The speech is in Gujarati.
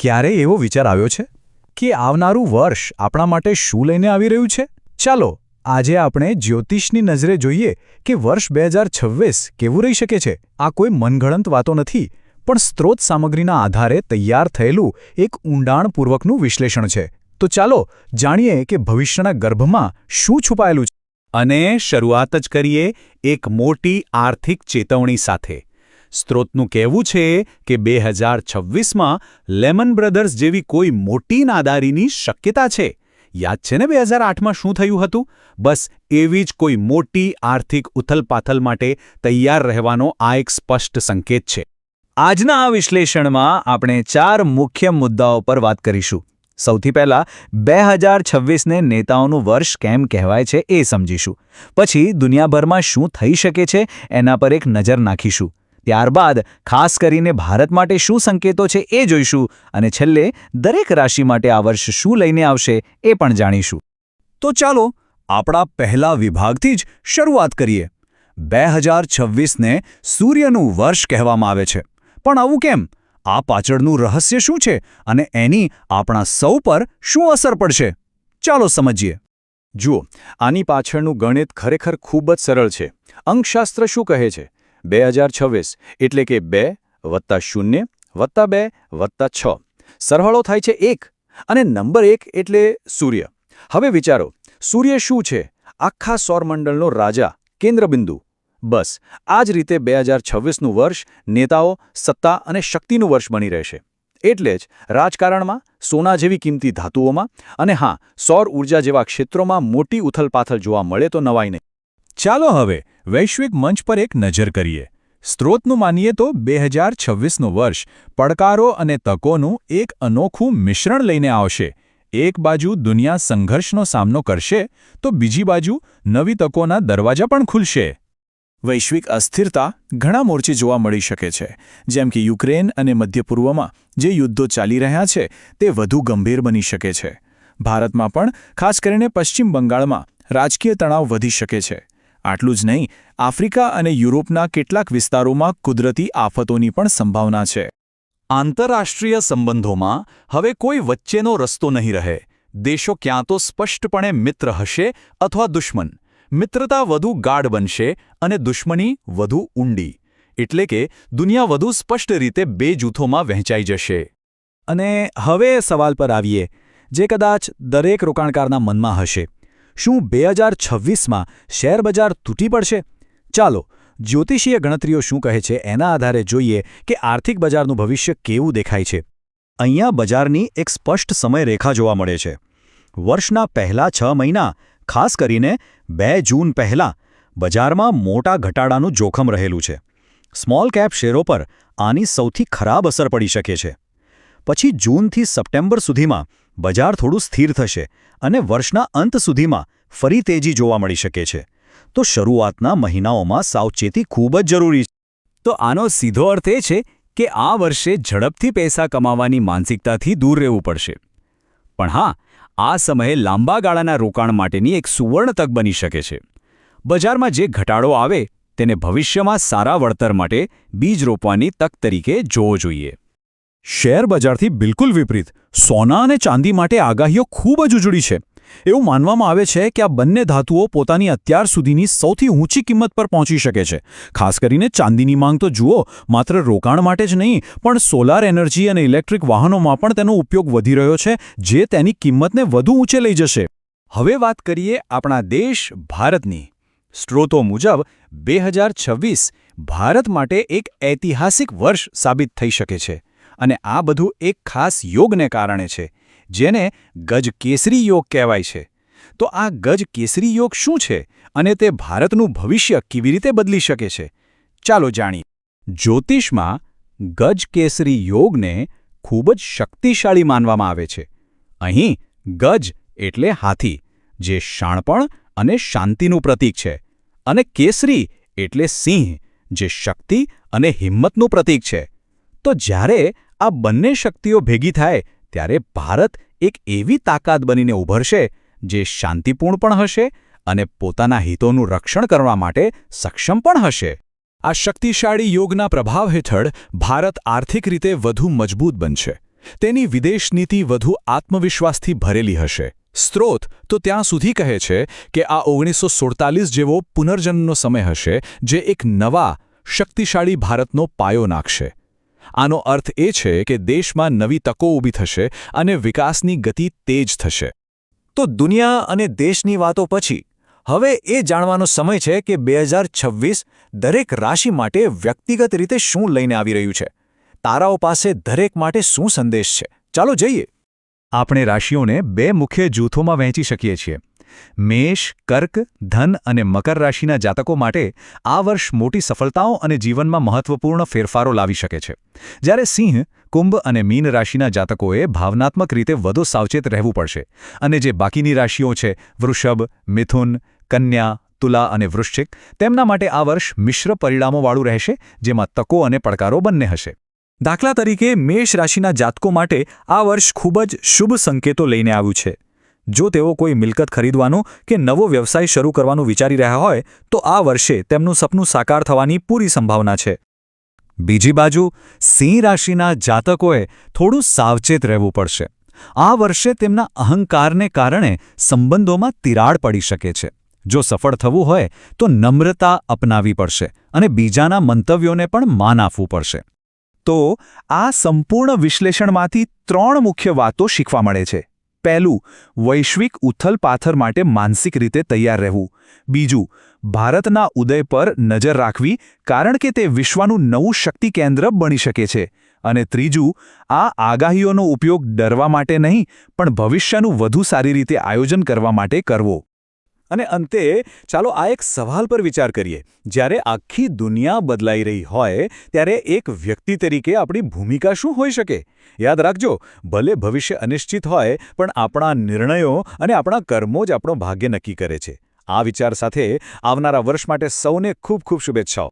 ક્યારે એવો વિચાર આવ્યો છે કે આવનારું વર્ષ આપણા માટે શું લઈને આવી રહ્યું છે? ચાલો, આજે આપણે જ્યોતિષની નજરે જોઈએ કે વર્ષ બે હજાર છવ્વીસ કેવું રહી શકે છે. આ કોઈ મનગણંત વાતો નથી, પણ સ્ત્રોત સામગ્રીના આધારે તૈયાર થયેલું એક ઊંડાણપૂર્વકનું વિશ્લેષણ છે. તો ચાલો, જાણીએ કે ભવિષ્યના ગર્ભમાં શું છુપાયેલું છે. અને શરૂઆત જ કરીએ એક મોટી આર્થિક ચેતવણી સાથે. સ્ત્રોતનું કહેવું છે કે બે હજાર છવ્વીસમાં લેમન બ્રધર્સ જેવી કોઈ મોટી નાદારીની શક્યતા છે. યાદ છે ને બે હજાર આઠમાં શું થયું હતું? બસ એવી જ કોઈ મોટી આર્થિક ઉથલપાથલ માટે તૈયાર રહેવાનો આ એક સ્પષ્ટ સંકેત છે. આજના આ વિશ્લેષણમાં આપણે ચાર મુખ્ય મુદ્દાઓ પર વાત કરીશું. સૌથી પહેલા, બે હજાર છવ્વીસને નેતાઓનું વર્ષ કેમ કહેવાય છે એ સમજીશું. પછી, દુનિયાભરમાં શું થઈ શકે છે એના પર એક નજર નાખીશું. ત્યારબાદ ખાસ કરીને ભારત માટે શું સંકેતો છે એ જોઈશું અને છેલ્લે દરેક રાશિ માટે આ વર્ષ શું લઈને આવશે એ પણ જાણીશું. તો ચાલો આપણા પહેલા વિભાગથી જ શરૂઆત કરીએ. બે હજાર છવ્વીસને સૂર્યનું વર્ષ કહેવામાં આવે છે. પણ આવું કેમ? આ પાછળનું રહસ્ય શું છે? અને એની આપણા સૌ પર શું અસર પડશે? ચાલો સમજીએ. જુઓ, આની પાછળનું ગણિત ખરેખર ખૂબ જ સરળ છે. અંકશાસ્ત્ર શું કહે છે? બે હજાર છવ્વીસ એટલે કે બે વત્તા શૂન્ય વત્તા બે વત્તા છ. સરવાળો થાય છે એક અને નંબર એક એટલે સૂર્ય. હવે વિચારો, સૂર્ય શું છે? આખા સૌરમંડળનો રાજા, કેન્દ્રબિંદુ. બસ, આ જ રીતે બે હજાર છવ્વીસનું વર્ષ નેતાઓ, સત્તા અને શક્તિનું વર્ષ બની રહેશે. એટલે જ રાજકારણમાં, સોના જેવી કિંમતી ધાતુઓમાં અને હા, સૌર ઊર્જા જેવા ક્ષેત્રોમાં મોટી ઉથલપાથલ જોવા મળે તો નવાઈ નહીં. ચાલો હવે વૈશ્વિક મંચ પર એક નજર કરીએ. સ્ત્રોતનું માનીએ તો બે હજાર છવ્વીસનું વર્ષ પડકારો અને તકોનું એક અનોખું મિશ્રણ લઈને આવશે. એક બાજુ દુનિયા સંઘર્ષનો સામનો કરશે, તો બીજી બાજુ નવી તકોના દરવાજા પણ ખુલશે. વૈશ્વિક અસ્થિરતા ઘણા મોરચે જોવા મળી શકે છે. જેમ કે યુક્રેન અને મધ્ય પૂર્વમાં જે યુદ્ધો ચાલી રહ્યા છે, તે વધુ ગંભીર બની શકે છે. ભારતમાં પણ, ખાસ કરીને પશ્ચિમ બંગાળમાં, રાજકીય તણાવ વધી શકે છે. આટલું જ નહીં, આફ્રિકા અને યુરોપના કેટલાક વિસ્તારોમાં કુદરતી આફતોની પણ સંભાવના છે. આંતરરાષ્ટ્રીય સંબંધોમાં હવે કોઈ વચ્ચેનો રસ્તો નહીં રહે. દેશો ક્યાં તો સ્પષ્ટપણે મિત્ર હશે અથવા દુશ્મન. મિત્રતા વધુ ગાઢ બનશે અને દુશ્મની વધુ ઊંડી. એટલે કે દુનિયા વધુ સ્પષ્ટ રીતે બે જૂથોમાં વહેંચાઈ જશે. અને હવે સવાલ પર આવીએ, જે કદાચ દરેક રોકાણકારના મનમાં હશે. શું બે હજાર છવ્વીસમાં શેરબજાર તૂટી પડશે? ચાલો, જ્યોતિષીય ગણતરીઓ શું કહે છે એના આધારે જોઈએ કે આર્થિક બજારનું ભવિષ્ય કેવું દેખાય છે. અહીંયા બજારની એક સ્પષ્ટ સમયરેખા જોવા મળે છે. વર્ષના પહેલા છ મહિના, ખાસ કરીને બે જૂન પહેલાં, બજારમાં મોટા ઘટાડાનું જોખમ રહેલું છે. સ્મોલ કેપ શેરો પર આની સૌથી ખરાબ અસર પડી શકે છે. પછી જૂનથી સપ્ટેમ્બર સુધીમાં બજાર થોડું સ્થિર થશે અને વર્ષના અંત સુધીમાં ફરી તેજી જોવા મળી શકે છે. તો શરૂઆતના મહિનાઓમાં સાવચેતી ખૂબ જ જરૂરી છે. તો આનો સીધો અર્થ એ છે કે આ વર્ષે ઝડપથી પૈસા કમાવાની માનસિકતાથી દૂર રહેવું પડશે. પણ હા, આ સમયે લાંબા ગાળાના રોકાણ માટેની એક સુવર્ણ તક બની શકે છે. બજારમાં જે ઘટાડો આવે, તેને ભવિષ્યમાં સારા વળતર માટે બીજ રોપવાની તક તરીકે જોવો જોઈએ. શેર બજારથી બિલકુલ વિપરીત. સોના અને ચાંદી માટે આગાહીઓ ખૂબ જ ઉજળી છે. એવું માનવામાં આવે છે કે આ બંને ધાતુઓ પોતાની અત્યાર સુધીની સૌથી ઊંચી કિંમત પર પહોંચી શકે છે. ખાસ કરીને ચાંદીની માંગ તો જુઓ, માત્ર રોકાણ માટે જ નહીં, પણ સોલાર એનર્જી અને ઇલેક્ટ્રિક વાહનોમાં પણ તેનો ઉપયોગ વધી રહ્યો છે, જે તેની કિંમતને વધુ ઊંચે લઈ જશે. હવે વાત કરીએ આપણા દેશ ભારતની. સ્ત્રોતો મુજબ, બે ભારત માટે એક ઐતિહાસિક વર્ષ સાબિત થઈ શકે છે. અને આ બધું એક ખાસ યોગને કારણે છે, જેને ગજ કેસરી યોગ કહેવાય છે. તો આ ગજ કેસરી યોગ શું છે અને તે ભારતનું ભવિષ્ય કેવી રીતે બદલી શકે છે? ચાલો જાણીએ. જ્યોતિષમાં ગજ કેસરી યોગને ખૂબ જ શક્તિશાળી માનવામાં આવે છે. અહીં ગજ એટલે હાથી, જે શાણપણ અને શાંતિનું પ્રતીક છે, અને કેસરી એટલે સિંહ, જે શક્તિ અને હિંમતનું પ્રતીક છે. તો જ્યારે આ બંને શક્તિઓ ભેગી થાય ત્યારે ભારત એક એવી તાકાત બનીને ઉભરશે જે શાંતિપૂર્ણ પણ હશે અને પોતાના હિતોનું રક્ષણ કરવા માટે સક્ષમ પણ હશે. આ શક્તિશાળી યોગના પ્રભાવ હેઠળ ભારત આર્થિક રીતે વધુ મજબૂત બનશે. તેની વિદેશ નીતિ વધુ આત્મવિશ્વાસથી ભરેલી હશે. સ્ત્રોત તો ત્યાં સુધી કહે છે કે આ ઓગણીસો સુડતાલીસ જેવો પુનર્જન્મનો સમય હશે જે એક નવા, શક્તિશાળી ભારતનો પાયો નાખશે. આનો અર્થ એ છે કે દેશમાં નવી તકો ઊભી થશે અને વિકાસની ગતિ તેજ થશે. તો દુનિયા અને દેશની વાતો પછી. હવે એ જાણવાનો સમય છે કે બે હજાર છવ્વીસ દરેક રાશિ માટે વ્યક્તિગત રીતે શું લઈને આવી રહ્યું છે? તારાઓ પાસે દરેક માટે શું સંદેશ છે? ચાલો જઈએ. આપણે રાશિઓને બે મુખ્ય જૂથોમાં વહેંચી શકીએ છીએ. મેષ, કર્ક, ધન અને મકર રાશિના જાતકો માટે આ વર્ષ મોટી સફળતાઓ અને જીવનમાં મહત્વપૂર્ણ ફેરફારો લાવી શકે છે. જ્યારે સિંહ, કુંભ અને મીન રાશિના જાતકોએ ભાવનાત્મક રીતે વધુ સાવચેત રહેવું પડશે અને જે બાકીની રાશિઓ છે, વૃષભ, મિથુન, કન્યા, તુલા અને વૃશ્ચિક, તેમના માટે આ વર્ષ મિશ્ર પરિણામોવાળું રહેશે, જેમાં તકો અને પડકારો બંને હશે. દાખલા તરીકે, મેષ રાશિના જાતકો માટે આ વર્ષ ખૂબ જ શુભ સંકેતો લઈને આવ્યું છે. જો તેઓ કોઈ મિલકત ખરીદવાનું કે નવો વ્યવસાય શરૂ કરવાનું વિચારી રહ્યા હોય, તો આ વર્ષે તેમનું સપનું સાકાર થવાની પૂરી સંભાવના છે. બીજી બાજુ, સિંહ રાશિના જાતકોએ થોડું સાવચેત રહેવું પડશે. આ વર્ષે તેમના અહંકારને કારણે સંબંધોમાં તિરાડ પડી શકે છે. જો સફળ થવું હોય, તો નમ્રતા અપનાવી પડશે અને બીજાના મંતવ્યોને પણ માન આપવું પડશે. તો આ સંપૂર્ણ વિશ્લેષણમાંથી ત્રણ મુખ્ય વાતો શીખવા મળે છે. પહેલું, વૈશ્વિક ઉથલપાથર માટે માનસિક રીતે તૈયાર રહેવું. બીજું, ભારતના ઉદય પર નજર રાખવી, કારણ કે તે વિશ્વનું નવું શક્તિ કેન્દ્ર બની શકે છે. અને ત્રીજું, આ આગાહીઓનો ઉપયોગ ડરવા માટે નહીં, પણ ભવિષ્યનું વધુ સારી રીતે આયોજન કરવા માટે કરવો. અને અંતે, ચાલો આ એક સવાલ પર વિચાર કરીએ. જ્યારે આખી દુનિયા બદલાઈ રહી હોય, ત્યારે એક વ્યક્તિ તરીકે આપણી ભૂમિકા શું હોઈ શકે? યાદ રાખજો, ભલે ભવિષ્ય અનિશ્ચિત હોય, પણ આપણા નિર્ણયો અને આપણા કર્મો જ આપણો ભાગ્ય નક્કી કરે છે. આ વિચાર સાથે આવનારા વર્ષ માટે સૌને ખૂબ ખૂબ શુભેચ્છાઓ.